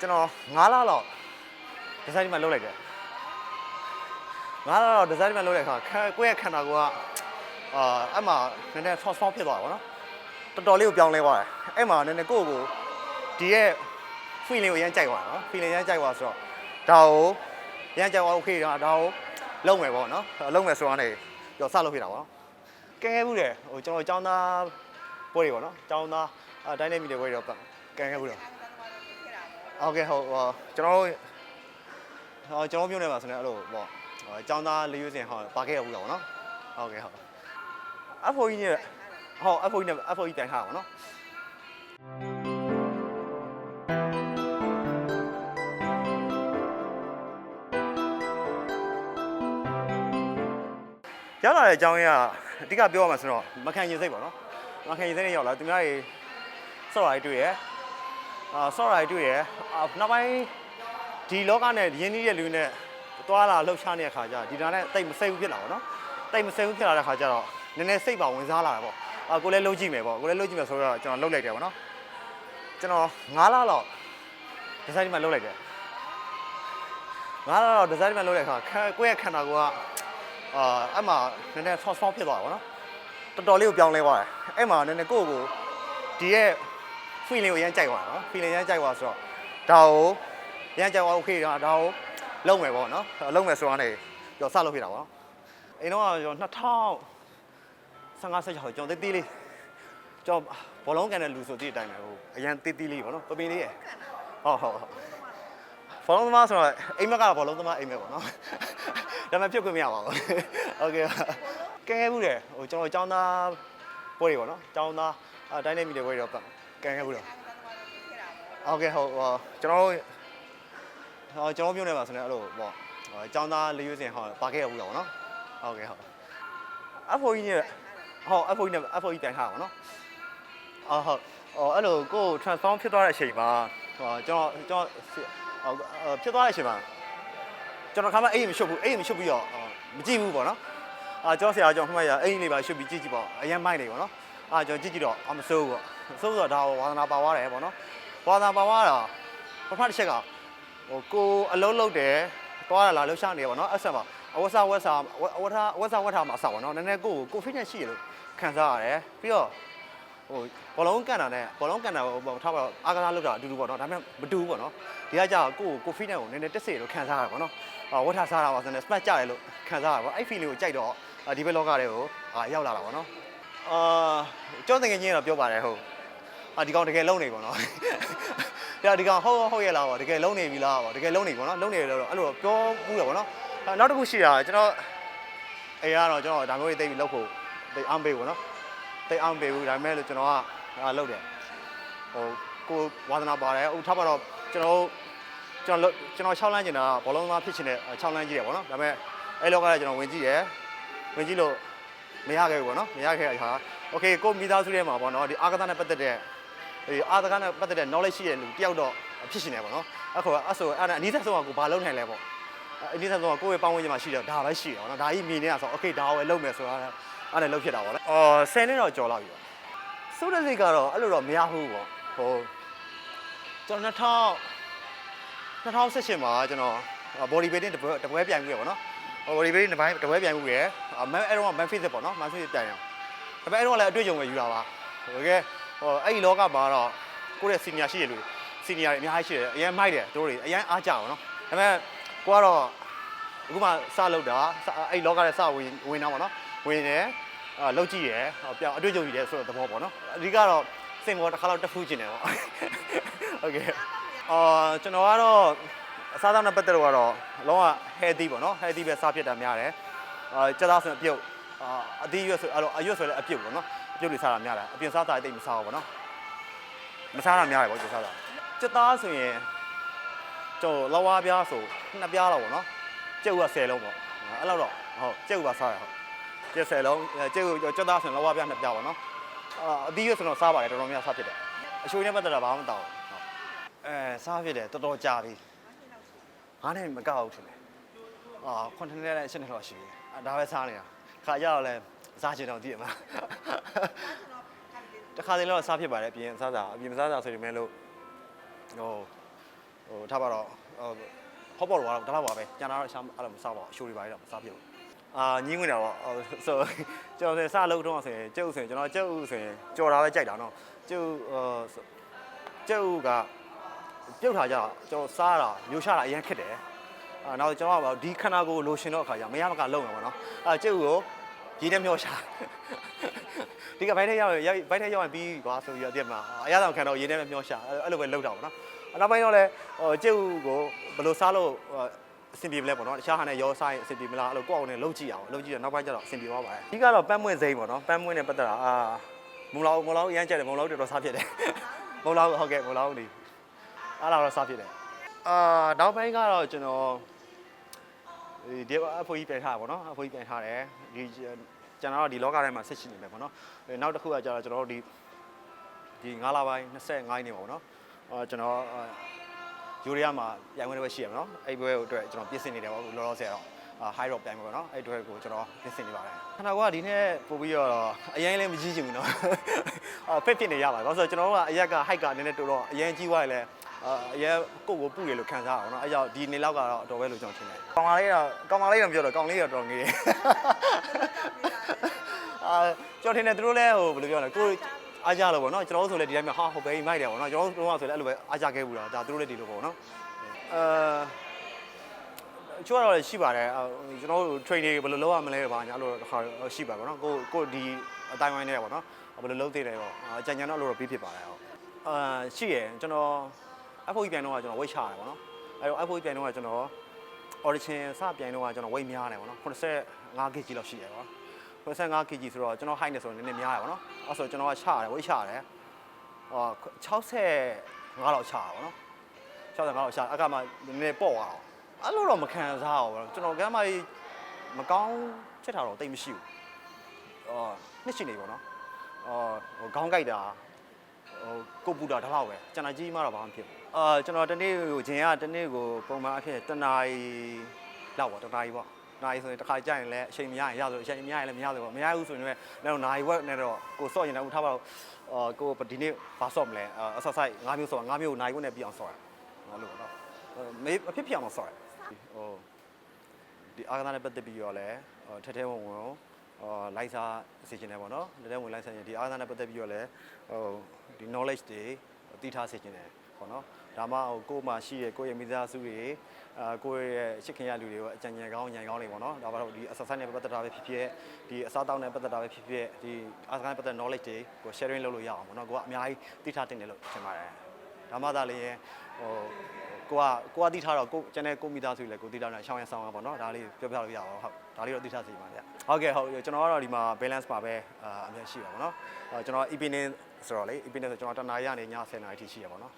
ကျွန်တော်9လလောက်ဒီဇိုင်းဒီမှာလုပ်လိုက်တယ်9လလောက်ဒီဇိုင်းဒီမှာလုပ်လိုက်ခါခါကိုယ့်ရဲ့ခန္ဓာကိုယ်ကအာအဲ့မှာနည်းနည်း transform ဖြစ်သွားတာပေါ့နော်တော်တော်လေးကိုပြောင်းလဲသွားတယ်အဲ့မှာနည်းနည်းကိုယ့်ကိုယ်ဒီရဲ့ feeling ကိုရမ်းကြိုက်သွားတာနော် feeling ရမ်းကြိုက်သွားဆိုတော့ဒါကိုရမ်းကြိုက်သွား okay ဒါဒါကိုလုံးမယ်ပေါ့နော်လုံးမယ်ဆိုတော့နေကြော်စလုပ်ဖြစ်တာပေါ့နော်ကဲခဲ့ဘူးတယ်ဟိုကျွန်တော်ចောင်းသားပွဲတွေပေါ့နော်ចောင်းသားအတိုင်းနေမီတွေပွဲတွေတော့ကဲခဲ့ဘူးတယ် ဟုတ်ကဲ့ဟုတ်ဟောကျွန်တော်တို့ဟောကျွန်တော်မြို့နယ်မှာဆိုနေအဲ့လိုပေါ့ဟောအចောင်းသားလေးရွေးစင်ဟောပါခဲ့ရဘူးတော့ဗောနော်ဟုတ်ကဲ့ဟုတ်အဖိုးကြီးနဲ့ဟောအဖိုးကြီးနဲ့အဖိုးကြီးတိုင်ထားပါဗောနော်ရောက်လာတဲ့အကြောင်းရင်းကအဓိကပြောရမှာဆိုတော့မခံရင်စိတ်ပေါ့နော်မခံရင်စိတ်နဲ့ရောက်လာသူများတွေစော့ရိုက်တွေ့ရယ် အာဆော့ရိုက်တွေ့ရယ်အာနောက်ပိုင်းဒီလောကနဲ့ရင်းနှီးတဲ့လူနဲ့သွားလာလှုပ်ရှားနေတဲ့ခါကျဒီဒါနဲ့တိတ်မစိတ်ဘူးဖြစ်လာပါတော့တိတ်မစိတ်ဘူးဖြစ်လာတဲ့ခါကျတော့နည်းနည်းစိတ်ပါဝင်စားလာတာပေါ့အာကိုလည်းလှုပ်ကြည့်မယ်ပေါ့ကိုလည်းလှုပ်ကြည့်မယ်ဆိုတော့ကျွန်တော်လှုပ်လိုက်တယ်ပေါ့နော်ကျွန်တော်9လလောက်ဒီဇိုင်းဒီမှာလှုပ်လိုက်တယ်9လလောက်ဒီဇိုင်းဒီမှာလှုပ်လိုက်ခါခါကိုယ့်ရဲ့ခန္ဓာကိုယ်ကအာအဲ့မှာနည်းနည်း transform ဖြစ်သွားတာပေါ့နော်တော်တော်လေးကိုပြောင်းလဲသွားတယ်အဲ့မှာနည်းနည်းကိုယ့်ကိုယ်ဒီရဲ့ feeling ကိုရမ်းကြိုက်သွားတာနော် feeling ရမ်းကြိုက်သွားဆိုတော့ဒါကိုရမ်းကြိုက်သွား okay ဒါဒါကိုလုံးမယ်ပေါ့နော်လုံးမယ်ဆိုတော့နေကြော်စလုပ်ဖြစ်တာပေါ့နော်အိမ်တော့ကျွန်တော်2015ဆက်ကျော်ကျွန်တော်တေးသေးလေးကျွန်တော်ဘောလုံးကန်တဲ့လူဆိုတည်းအတိုင်းပဲဟိုအရန်တေးသေးလေးပေါ့နော်ပပင်းလေးရယ်ဟုတ်ဟုတ်ဟုတ်ဘောလုံးသမားဆိုတော့အိမ်မက်ကဘောလုံးသမားအိမ်မဲပေါ့နော်ဒါမှဖြစ်ခွင့်မရပါဘူးโอเคကဲခဲ့ဘူးတယ်ဟိုကျွန်တော်ចောင်းသားပွဲတွေပေါ့နော်ចောင်းသားအတိုင်းနေမိတဲ့ပွဲတွေတော့ ကဲခဲ့ဘူးတော့ဟုတ်ကဲ့ဟုတ်ဟောကျွန်တော်တို့ဟောကျွန်တော်ပြုံးနေမှာဆိုနေအဲ့လိုပေါ့ဟောအကြောင်းသားလေးရွေးစင်ဟောပါခဲ့ရဘူးတော့ဗောနော်ဟုတ်ကဲ့ဟုတ်အဖိုးကြီးနဲ့ဟောအဖိုးကြီးနဲ့အဖိုးကြီးတိုင်ထားပါဗောနော်အော်ဟုတ်ဟောအဲ့လိုကိုယ် transform ဖြစ်သွားတဲ့အချိန်မှာဟောကျွန်တော်ကျွန်တော်ဟောဖြစ်သွားတဲ့အချိန်မှာကျွန်တော်ခါမှအိမ်မရှုပ်ဘူးအိမ်မရှုပ်ပြီးတော့မကြည့်ဘူးဗောနော်အာကျွန်တော်ဆရာကျွန်တော်ခမရအိမ်လေးပါရှုပ်ပြီးကြည့်ကြည့်ပေါ့အရင်မိုက်နေဗောနော် အာကျွန်တော်ကြည့်ကြည့်တော့အမစိုးဘူးဗောစိုးဆိုတော့ဒါဝါသနာပါသွားတယ်ဗောနော်ဝါသာပါဝါတာပထမတစ်ချက်ကဟိုကိုအလုံးလုံးတယ်သွားရလာလှူရှားနေရပါတော့အဆက်ပါအဝတ်စားဝတ်စားအဝတ်ထားဝတ်စားဝတ်ထားမှာအဆောက်ပါတော့နည်းနည်းကိုကိုဖိနဲ့ရှိရလို့ခံစားရတယ်ပြီးတော့ဟိုဘောလုံးကန်တာနဲ့ဘောလုံးကန်တာဟိုထားပါတော့အာကစားလုပ်တာအတူတူပေါ့နော်ဒါပေမဲ့မတူဘူးပေါ့နော်ဒီကကြာကိုကိုဖိနဲ့ကိုနည်းနည်းတက်စေလို့ခံစားရတယ်ပေါ့နော်ဝတ်ထားစားတာပါဆိုနေ smash ကြတယ်လို့ခံစားရပါအဲ့ feeling ကိုကြိုက်တော့ဒီဘက်လောကတွေကိုရောက်လာတာပေါ့နော် အာကျောင်းတငယ်ချင်းတော့ပြောပါတယ်ဟုတ်အာဒီကောင်တကယ်လုံနေပေါ့နော်။ဒါဒီကောင်ဟုတ်ဟုတ်ရဲ့လားပေါ့တကယ်လုံနေပြီလားပေါ့တကယ်လုံနေပေါ့နော်လုံနေတယ်လို့အဲ့လိုပြောဘူးတယ်ပေါ့နော်။အဲနောက်တစ်ခုရှိတာကျွန်တော်အေးကတော့ကျွန်တော်ဒါမျိုးတွေတိတ်ပြီးလုပ်ဖို့တိတ်အောင်ပေးပေါ့နော်။တိတ်အောင်ပေးဘူးဒါပေမဲ့လို့ကျွန်တော်ကအာလုပ်တယ်။ဟိုကိုဝါသနာပါတယ်ဟိုထားပါတော့ကျွန်တော်ကျွန်တော်ကျွန်တော်6လမ်းကျင်တာဘောလုံးသမားဖြစ်ချင်တဲ့6လမ်းကြီးတယ်ပေါ့နော်။ဒါပေမဲ့အဲ့လောကလည်းကျွန်တော်ဝင်ကြည့်တယ်။ဝင်ကြည့်လို့ မရခဲ့ဘူးပေါ့နော်မရခဲ့တာဟာ okay ကိုမိသားစုထဲမှာပေါ့နော်ဒီအာကသနဲ့ပတ်သက်တဲ့ဒီအာကသနဲ့ပတ်သက်တဲ့ knowledge ရှိတဲ့လူတယောက်တော့ဖြစ်ရှင်နေပေါ့နော်အဲ့ခေါ်အဲ့ဆိုအဲ့ဒါအနည်းဆုံးကကိုဘာလုပ်နိုင်လဲပေါ့အနည်းဆုံးကကိုယ့်ရဲ့ပတ်ဝန်းကျင်မှာရှိတယ်ဒါပဲရှိတယ်ပေါ့နော်ဒါကြီးမြင်နေတာဆို okay ဒါကိုပဲလုပ်မယ်ဆိုတာအဲ့ဒါလုပ်ဖြစ်တာပေါ့လေအော်ဆယ်နှစ်တော့ကျော်လာပြီပေါ့စိုးတဲ့စိတ်ကတော့အဲ့လိုတော့မရဘူးပေါ့ဟိုကျွန်တော်2000 2018မှာကျွန်တော် body building တပွဲတပွဲပြိုင်ခဲ့ပေါ့နော် body building တပွဲတပွဲပြိုင်မှုရယ်မန်အဲ့တော့ man fit ပေါ့နော် man fit ပြိုင်ရအောင်ဒါပေမဲ့အဲ့တော့လည်းအတွေ့အကြုံပဲယူတာပါဟိုကဲဟိုအဲ့ဒီလောကမှာတော့ကိုယ့်ရဲ့ senior ရှိရလို့ senior တွေအများကြီးရှိတယ်အရင်မိုက်တယ်တို့တွေအရင်အားကြပါတော့ဒါပေမဲ့ကိုကတော့အခုမှစလုပ်တာအဲ့ဒီလောကရဲ့စဝင်ဝင်တာပေါ့နော်ဝင်တယ်အာလောက်ကြည့်ရယ်ပြောင်းအတွေ့အကြုံကြီးတယ်ဆိုတော့သဘောပေါ့နော်အဓိကတော့စင်ပေါ်တစ်ခါတော့တက်ဖူးကျင်တယ်ပေါ့โอเคအာကျွန်တော်ကတော့ အစားအသောက်နဲ့ပတ်သက်လို့ကတော့အလုံးဝ healthy ပေါ့နော် healthy ပဲစားဖြစ်တာများတယ်အာစက်သားဆိုရင်အပြုတ်အာအသီးရွက်ဆိုအဲ့လိုအရွက်ဆိုလည်းအပြုတ်ပေါ့နော်အပြုတ်တွေစားတာများတယ်အပြင်စားတာတိတ်မစားဘူးပေါ့နော်မစားတာများတယ်ပေါ့ကျစားတာစက်သားဆိုရင်ကျွန်တော်လောဝါးပြားဆိုနှစ်ပြားလောက်ပေါ့နော်ကျုပ်က10လုံးပေါ့အဲ့လောက်တော့ဟုတ်ကျုပ်ကစားရဟုတ်ကျက်10လုံးကျုပ်စက်သားဆိုရင်လောဝါးပြားနှစ်ပြားပေါ့နော်အာအသီးရွက်ဆိုတော့စားပါတယ်တော်တော်များများစားဖြစ်တယ်အချိုးနဲ့ပတ်သက်တာဘာမှမတောင်းဘူးဟုတ်အဲစားဖြစ်တယ်တော်တော်ကြာပြီ ငါးနဲ့မကောက်ဘူးထင်တယ်အာခွန်ထနေနဲ့ရှင်းနေတော့ရှိပြီအဲဒါပဲစားနေတာခါကြတော့လဲစားချင်တော့သိရမလားတခါတလေတော့စားဖြစ်ပါတယ်အပြင်စားစားအပြင်မစားစားဆိုရင်မဲလို့ဟိုဟဟိုထားပါတော့ဟောပေါ့တော့ဒါတော့ပါပဲကျန်တာတော့ရှာအဲ့လိုမစားပါဘူးအရှိုးတွေပါတော့မစားပြဘူးအာညီးဝင်တာပေါ့ဆိုကျွန်တော်စလို့တော့ဆိုရင်ကျုပ်ဆိုရင်ကျွန်တော်ကျုပ်ဆိုရင်ကြော်တာပဲကြိုက်တာနော်ကျုပ်ကျုပ်က ပြုတ်ထားကြကျွန်တော်စားတာမျိုးရှာတာအရင်ခက်တယ်အာနောက်ကျွန်တော်ကဒီခန္ဓာကိုယ်လိုရှင်တော့အခါကျမရမကလုံရပါတော့အာကျုပ်ကိုရည်နဲ့မျောရှာဒီကဘိုက်ထဲရောက်ရင်ဘိုက်ထဲရောက်ရင်ပြီးကွာဆိုပြီးတော့ဒီမှာအရသာခံတော့ရည်နဲ့မျောရှာအဲ့လိုပဲလုံတာပေါ့နော်နောက်ပိုင်းတော့လဲဟိုကျုပ်ကိုဘယ်လိုစားလို့အဆင်ပြေမလဲပေါ့နော်တခြားဟာနဲ့ရောစားရင်အဆင်ပြေမလားအဲ့လိုကိုယ့်အောင်နဲ့လုံကြည့်အောင်လုံကြည့်တော့နောက်ပိုင်းကျတော့အဆင်ပြေသွားပါတယ်အဓိကတော့ပန်းမွင့်စိမ့်ပေါ့နော်ပန်းမွင့်နဲ့ပတ်သက်တာအာမုံလောက်မုံလောက်အရမ်းကြက်တယ်မုံလောက်တော်တော်စားဖြစ်တယ်မုံလောက်ဟုတ်ကဲ့မုံလောက်ဒီ အားလာတော့စားဖြစ်တယ်အာနောက်ပိုင်းကတော့ကျွန်တော်ဒီဒီအဖိုးကြီးပြန်ထားပါတော့နော်အဖိုးကြီးပြန်ထားတယ်ဒီကျွန်တော်တို့ဒီလောကထဲမှာဆက်ရှိနေမယ်ပေါ့နော်နောက်တစ်ခုကကျတော့ကျွန်တော်တို့ဒီဒီ9လပိုင်း25ရက်နေ့ပေါ့နော်အာကျွန်တော်ယူရီးယားမှာပြိုင်ပွဲတွေပဲရှိရမှာနော်အဲ့ပွဲအတွက်ကျွန်တော်ပြင်ဆင်နေတယ်ပေါ့လောလောဆယ်တော့ high rock ပြိုင်ပွဲပေါ့နော်အဲ့အတွက်ကိုကျွန်တော်ပြင်ဆင်နေပါတယ်ခဏကဒီနေ့ပို့ပြီးတော့အရင်လည်းမကြီးချင်ဘူးနော်အော်ဖက်ဖြစ်နေရပါတယ်ဘာလို့ဆိုတော့ကျွန်တော်တို့ကအရက်က height ကနည်းနည်းတိုးတော့အရင်ကြီးသွားရင်လည်း အရင်ကိုကိုပူတယ်လို့ခံစားရအောင်နော်အဲ့ကြောင့်ဒီနေ့လောက်ကတော့အတော်ပဲလို့ကျွန်တော်ထင်တယ်ကောင်မလေးတော့ကောင်မလေးတော့ပြောတော့ကောင်လေးတော့တော်ငေးတယ်အာကျွန်တော်ထင်တယ်သူတို့လည်းဟိုဘယ်လိုပြောလဲကိုအားကြလို့ပေါ့နော်ကျွန်တော်တို့ဆိုလည်းဒီတိုင်းမှာဟာဟုတ်ပဲမိုက်တယ်ပေါ့နော်ကျွန်တော်တို့တော့ဆိုလည်းအဲ့လိုပဲအားကြခဲ့ဘူးလားဒါသူတို့လည်းဒီလိုပေါ့နော်အာအချို့ကတော့ရှိပါတယ်ကျွန်တော်တို့ training ဘယ်လိုလုပ်ရမလဲပါညာအဲ့လိုတစ်ခါရှိပါပေါ့နော်ကိုကိုဒီအတိုင်းဝိုင်းနေပေါ့နော်ဘယ်လိုလုပ်သေးတယ်ပေါ့အကြံဉာဏ်တော့လို့တော့ပြီးဖြစ်ပါတယ်ဟုတ်အာရှိရယ်ကျွန်တော် FOE ပြန်တော့ကျွန်တော် weight ချရတယ်ပေါ့နော်အဲ့တော့ FOE ပြန်တော့ကျွန်တော် audition စပြန်တော့ကျွန်တော် weight များတယ်ပေါ့နော်85 kg လောက်ရှိတယ်ပေါ့85 kg ဆိုတော့ကျွန်တော် height နဲ့ဆိုတော့နည်းနည်းများတယ်ပေါ့နော်အဲ့ဆိုကျွန်တော်ကချရတယ် weight ချရတယ်ဟော65လောက်ချတာပေါ့နော်65လောက်ချအကမှနည်းနည်းပေါ့သွားတော့အဲ့လိုတော့မခံစားဘူးပေါ့ကျွန်တော်ကမ်းမကြီးမကောင်းချက်တာတော့တိတ်မရှိဘူးအော်နှစ်ချင်နေပေါ့နော်အော်ဟိုခေါင်းကြိုက်တာ ဟိုကိုပူတာဒါတော့ပဲကျွန်တော်ကြီးမှတော့ဘာမှဖြစ်ဘူးအာကျွန်တော်တနေ့ကိုဂျင်ကတနေ့ကိုပုံမှန်အဖြစ်တနာရီလောက်ပေါ့တနာရီပေါ့နာရီဆိုရင်တစ်ခါကြာရင်လည်းအချိန်မရရင်ရဆိုအချိန်မရရင်လည်းမရဆိုပေါ့မရဘူးဆိုရင်လည်းတော့နာရီဝက်နဲ့တော့ကိုစော့ရင်လည်းဦးထားပါတော့အာကိုဒီနေ့ဘာစော့မလဲအဆက်ဆိုင်၅မျိုးစော့၅မျိုးနာရီဝက်နဲ့ပြအောင်စော့ရဟုတ်လို့ပေါ့နော်မေးအဖြစ်ဖြစ်အောင်စော့ရဟိုဒီအာဂနာနဲ့ပတ်သက်ပြီးတော့လည်းထက်ထဲဝင်ဝင်အော်လိုက်စားစီချင်တယ်ပေါ့နော်လက်ထဲဝင်လိုက်စားရင်ဒီအာဂနာနဲ့ပတ်သက်ပြီးတော့လည်းဟို ဒီ knowledge တွေသိထားစေချင်တယ်ပေါ့နော်ဒါမှဟိုကိုယ်မှာရှိရဲ့ကိုယ့်ရဲ့မိသားစုတွေအာကိုယ့်ရဲ့ချစ်ခင်ရလူတွေကိုအကြံဉာဏ်ကောင်းဉာဏ်ကောင်းတွေပေါ့နော်ဒါမှတော့ဒီအဆက်ဆိုင်နဲ့ပတ်သက်တာပဲဖြစ်ဖြစ်ဒီအစားတောက်နဲ့ပတ်သက်တာပဲဖြစ်ဖြစ်ဒီအာဂနာနဲ့ပတ်သက် knowledge တွေကို sharing လုပ်လို့ရအောင်ပေါ့နော်ကိုကအများကြီးသိထားတင်တယ်လို့ထင်ပါတယ်ဒါမှသာလည်းဟို ကိုကကိုကသိထားတော့ကိုကျန်တဲ့ကိုမိသားစုလည်းကိုသိထားတယ်ရှောင်းရဆောင်ရပါတော့ဒါလေးပြောပြလို့ရအောင်ဟုတ်ဒါလေးတော့သိထားစီပါဗျဟုတ်ကဲ့ဟုတ်ကျွန်တော်ကတော့ဒီမှာ balance ပါပဲအာအမြဲရှိပါပါတော့ကျွန်တော် evening ဆိုတော့လေ evening ဆိုကျွန်တော်တနာရီကနေည10နာရီထိရှိရပါတော့